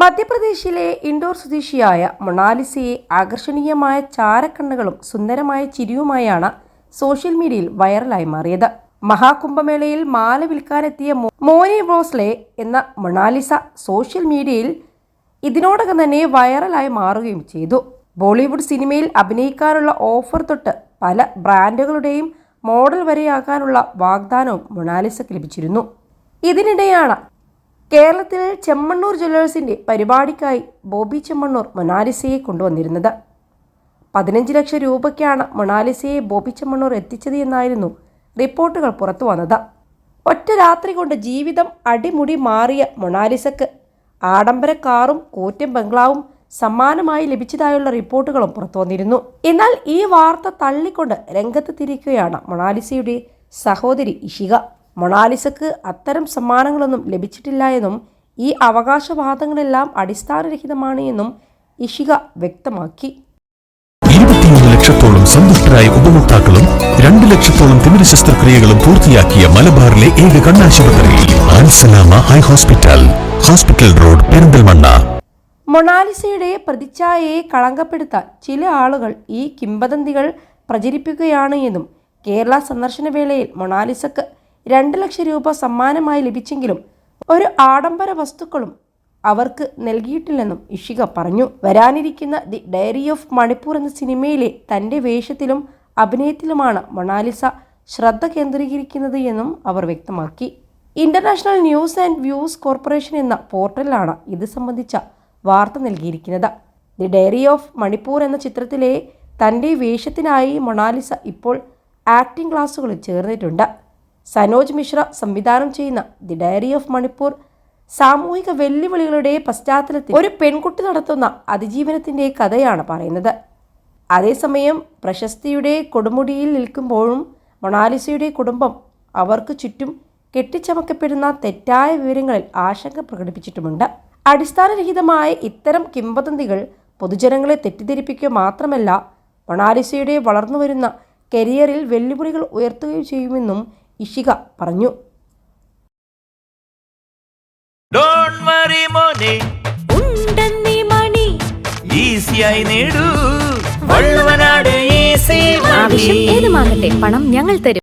മധ്യപ്രദേശിലെ ഇൻഡോർ സ്വദേശിയായ മൊണാലിസയെ ആകർഷണീയമായ ചാരക്കണ്ണുകളും സുന്ദരമായ ചിരിയുമായാണ് സോഷ്യൽ മീഡിയയിൽ വൈറലായി മാറിയത്. മഹാകുംഭമേളയിൽ മാല വിൽക്കാനെത്തിയ മോനി ബ്രോസ്ലെ എന്ന മൊണാലിസ സോഷ്യൽ മീഡിയയിൽ ഇതിനോടകം തന്നെ വൈറലായി മാറുകയും ചെയ്തു. ബോളിവുഡ് സിനിമയിൽ അഭിനയിക്കാനുള്ള ഓഫർ തൊട്ട് പല ബ്രാൻഡുകളുടെയും മോഡൽ വരെയാകാനുള്ള വാഗ്ദാനവും മൊണാലിസക്ക് ലഭിച്ചിരുന്നു. ഇതിനിടെയാണ് കേരളത്തിൽ ചെമ്മണ്ണൂർ ജ്വല്ലേഴ്സിന്റെ പരിപാടിക്കായി ബോബി ചെമ്മണ്ണൂർ മൊണാലിസയെ കൊണ്ടുവന്നിരുന്നത്. പതിനഞ്ച് ലക്ഷം രൂപയ്ക്കാണ് മൊണാലിസയെ ബോബി ചെമ്മണ്ണൂർ എത്തിച്ചത് എന്നായിരുന്നു റിപ്പോർട്ടുകൾ പുറത്തു വന്നത്. ഒറ്റ രാത്രി കൊണ്ട് ജീവിതം അടിമുടി മാറിയ മൊണാലിസക്ക് ആഡംബര കാറും കൂറ്റൻ ബംഗ്ലാവും സമ്മാനമായി ലഭിച്ചതായുള്ള റിപ്പോർട്ടുകളും പുറത്തു വന്നിരുന്നു. എന്നാൽ ഈ വാർത്ത തള്ളിക്കൊണ്ട് രംഗത്ത് തിരിക്കുകയാണ് മൊണാലിസയുടെ സഹോദരി ഇഷിക. മൊണാലിസക്ക് അത്തരം സമ്മാനങ്ങളൊന്നും ലഭിച്ചിട്ടില്ല എന്നും ഈ അവകാശവാദങ്ങളെല്ലാം അടിസ്ഥാനരഹിതമാണ് എന്നും ഇഷിക വ്യക്തമാക്കി. ലക്ഷത്തോളം സന്തുഷ്ടരായ ഉപഭോക്താക്കളും രണ്ട് ലക്ഷത്തോളം തിമിര ശസ്ത്രക്രിയകളും പൂർത്തിയാക്കിയ മലബാറിലെ ഏക കണ്ണാശുപത്രി ആൻസലാമ high hospital hospital road Perinthalmanna. മൊണാലിസയുടെ പ്രതിച്ഛായയെ കളങ്കപ്പെടുത്താൻ ചില ആളുകൾ ഈ കിംവദന്തികൾ പ്രചരിപ്പിക്കുകയാണ് എന്നും കേരള സന്ദർശന വേളയിൽ മൊണാലിസക്ക് രണ്ട് ലക്ഷം രൂപ സമ്മാനമായി ലഭിച്ചെങ്കിലും ഒരു ആഡംബര വസ്തുക്കളും അവർക്ക് നൽകിയിട്ടില്ലെന്നും ഇഷിക പറഞ്ഞു. വരാനിരിക്കുന്ന ദി ഡയറി ഓഫ് മണിപ്പൂർ എന്ന സിനിമയിലെ തന്റെ വേഷത്തിലും അഭിനയത്തിലുമാണ് മൊണാലിസ ശ്രദ്ധ കേന്ദ്രീകരിക്കുന്നത് എന്നും അവർ വ്യക്തമാക്കി. International news and views corporation എന്ന പോർട്ടലിലാണ് ഇത് സംബന്ധിച്ച വാർത്ത നൽകിയിരിക്കുന്നത്. ദി ഡയറി ഓഫ് മണിപ്പൂർ എന്ന ചിത്രത്തിലെ തന്റെ വേഷത്തിനായി മൊണാലിസ ഇപ്പോൾ ആക്ടിംഗ് ക്ലാസ്സുകളിൽ ചേർന്നിട്ടുണ്ട്. സനോജ് മിശ്ര സംവിധാനം ചെയ്യുന്ന ദി ഡയറി ഓഫ് മണിപ്പൂർ സാമൂഹിക വെല്ലുവിളികളുടെ പശ്ചാത്തലത്തിൽ ഒരു പെൺകുട്ടി നടത്തുന്ന അതിജീവനത്തിന്റെ കഥയാണ് പറയുന്നത്. അതേസമയം പ്രശസ്തിയുടെ കൊടുമുടിയിൽ നിൽക്കുമ്പോഴും മൊണാലിസയുടെ കുടുംബം അവർക്ക് ചുറ്റും കെട്ടിച്ചമക്കപ്പെടുന്ന തെറ്റായ വിവരങ്ങളിൽ ആശങ്ക പ്രകടിപ്പിച്ചിട്ടുമുണ്ട്. അടിസ്ഥാനരഹിതമായ ഇത്തരം കിംവദന്തികൾ പൊതുജനങ്ങളെ തെറ്റിദ്ധരിപ്പിക്കുക മാത്രമല്ല മൊണാലിസയുടെ വളർന്നുവരുന്ന കരിയറിൽ വെല്ലുവിളികൾ ഉയർത്തുകയും ചെയ്യുമെന്നും ഇഷിക പറഞ്ഞു. ഏതുമാകട്ടെ പണം ഞങ്ങൾ തരും.